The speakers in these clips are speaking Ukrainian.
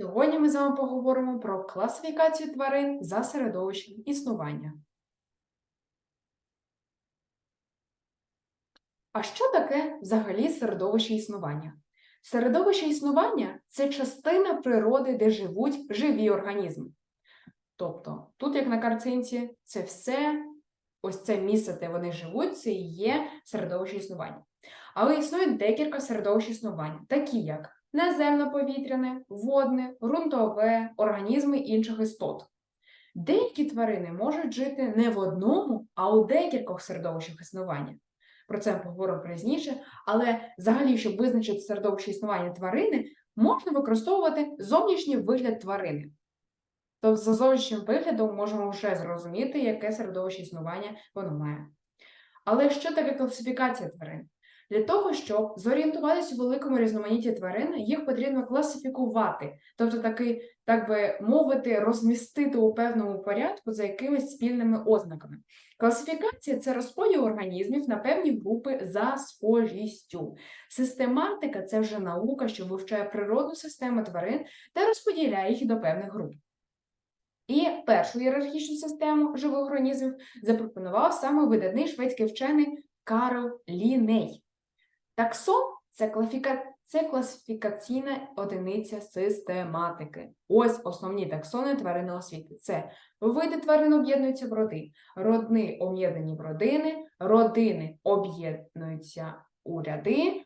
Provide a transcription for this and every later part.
Сьогодні ми з вами поговоримо про класифікацію тварин за середовищем існування. А що таке взагалі середовище існування? Середовище існування це частина природи, де живуть живі організми. Тобто, тут, як на картинці, це все, ось це місце, де вони живуть, це і є середовище існування. Але існує декілька середовищ існування, такі як наземно-повітряне, водне, ґрунтове, організми інших істот. Деякі тварини можуть жити не в одному, а у декількох середовищах існування. Про це ми поговоримо пізніше, але взагалі, щоб визначити середовище існування тварини, можна використовувати зовнішній вигляд тварини. Тобто, за зовнішнім виглядом можемо вже зрозуміти, яке середовище існування воно має. Але що таке класифікація тварин? Для того, щоб зорієнтуватися у великому різноманітті тварин, їх потрібно класифікувати, тобто таки, так би мовити, розмістити у певному порядку за якимись спільними ознаками. Класифікація це розподіл організмів на певні групи за схожістю. Систематика це вже наука, що вивчає природну систему тварин та розподіляє їх до певних груп. І першу ієрархічну систему живих організмів запропонував саме видатний шведський вчений Карл Ліней. Таксон це, класифіка... це класифікаційна одиниця систематики. Ось основні таксони тваринного світу. Це види тварин об'єднуються в роди, родни об'єднані в родини, родини об'єднуються у ряди,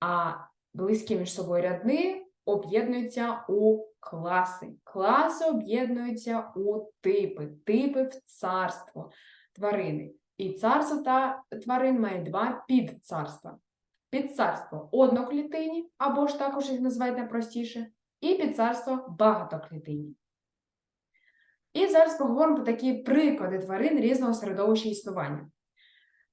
а близькі між собою рядни об'єднуються у класи. Класи об'єднуються у типи, типи в царство тварини. І царство та тварин має два підцарства. Підцарство одноклітинні, або ж також їх називають найпростіше, і підцарство багатоклітинні. І зараз поговоримо про такі приклади тварин різного середовища існування.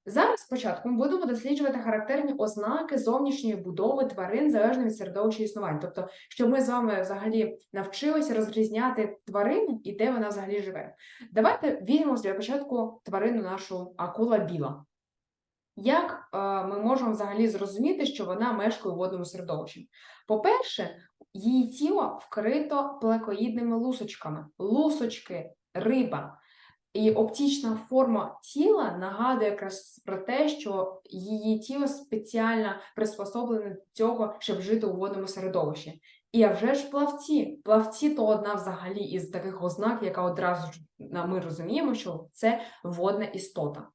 Зараз спочатку ми будемо досліджувати характерні ознаки зовнішньої будови тварин залежно від середовища існування. Тобто, щоб ми з вами взагалі навчилися розрізняти тварину і де вона взагалі живе. Давайте візьмемо для початку тварину нашу акула біла. Як е, ми можемо взагалі зрозуміти, що вона мешкає у водному середовищі? По-перше, її тіло вкрито плекоїдними лусочками, лусочки, риба. І оптична форма тіла нагадує якраз про те, що її тіло спеціально приспособлене до цього, щоб жити у водному середовищі. І а вже ж плавці. Плавці то одна взагалі із таких ознак, яка одразу ж ми розуміємо, що це водна істота.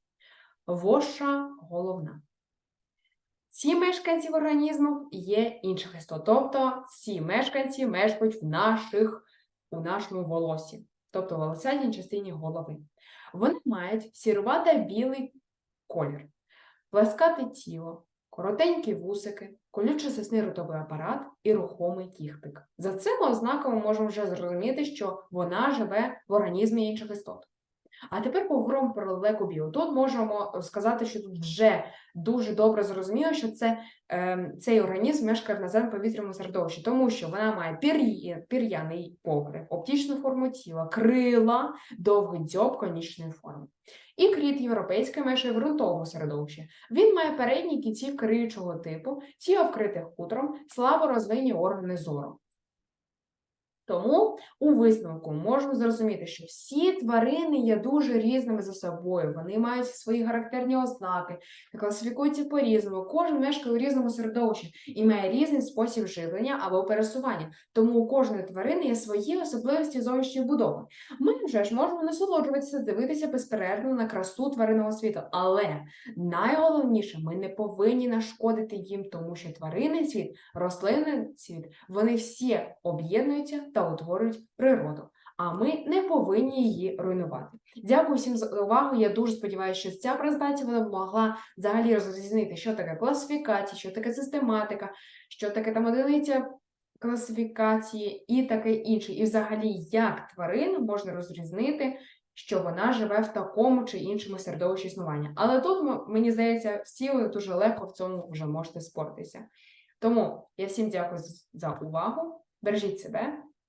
Воша головна. Ці мешканці організму є інших істот. Тобто ці мешканці мешкають в наших, у нашому волосі, тобто в волосяній частині голови. Вони мають сірувато білий колір, плескате тіло, коротенькі вусики, колючо сосний ротовий апарат і рухомий кіхтик. За цими ознаками можемо вже зрозуміти, що вона живе в організмі інших істот. А тепер поговоримо про лекобіо. Тут можемо сказати, що тут вже дуже добре зрозуміло, що це, е, цей організм мешкає в наземно повітряному середовищі, тому що вона має пір'я, пір'яний покрив, оптичну форму тіла, крила, довгий дзьоб конічної форми. І кріт європейський мешкає в ґрунтовому середовищі. Він має передні кінці криючого типу, тіло вкрите хутром, слабо розвинені органи зору. Тому у висновку можемо зрозуміти, що всі тварини є дуже різними за собою, вони мають свої характерні ознаки, класифікуються по-різному, кожен мешкає у різному середовищі і має різний спосіб живлення або пересування. Тому у кожної тварини є свої особливості зовнішньої будови. Ми вже ж можемо насолоджуватися, дивитися безперервно на красу тваринного світу, але найголовніше, ми не повинні нашкодити їм, тому що тваринний світ, рослинний світ, вони всі об'єднуються та утворюють природу. А ми не повинні її руйнувати. Дякую всім за увагу. Я дуже сподіваюся, що ця презентація вона допомогла взагалі розрізнити, що таке класифікація, що таке систематика, що таке там одиниця класифікації і таке інше. І взагалі, як тварину можна розрізнити, що вона живе в такому чи іншому середовищі існування. Але тут, мені здається, всі ви дуже легко в цьому вже можете спортитися. Тому я всім дякую за увагу. Бережіть себе.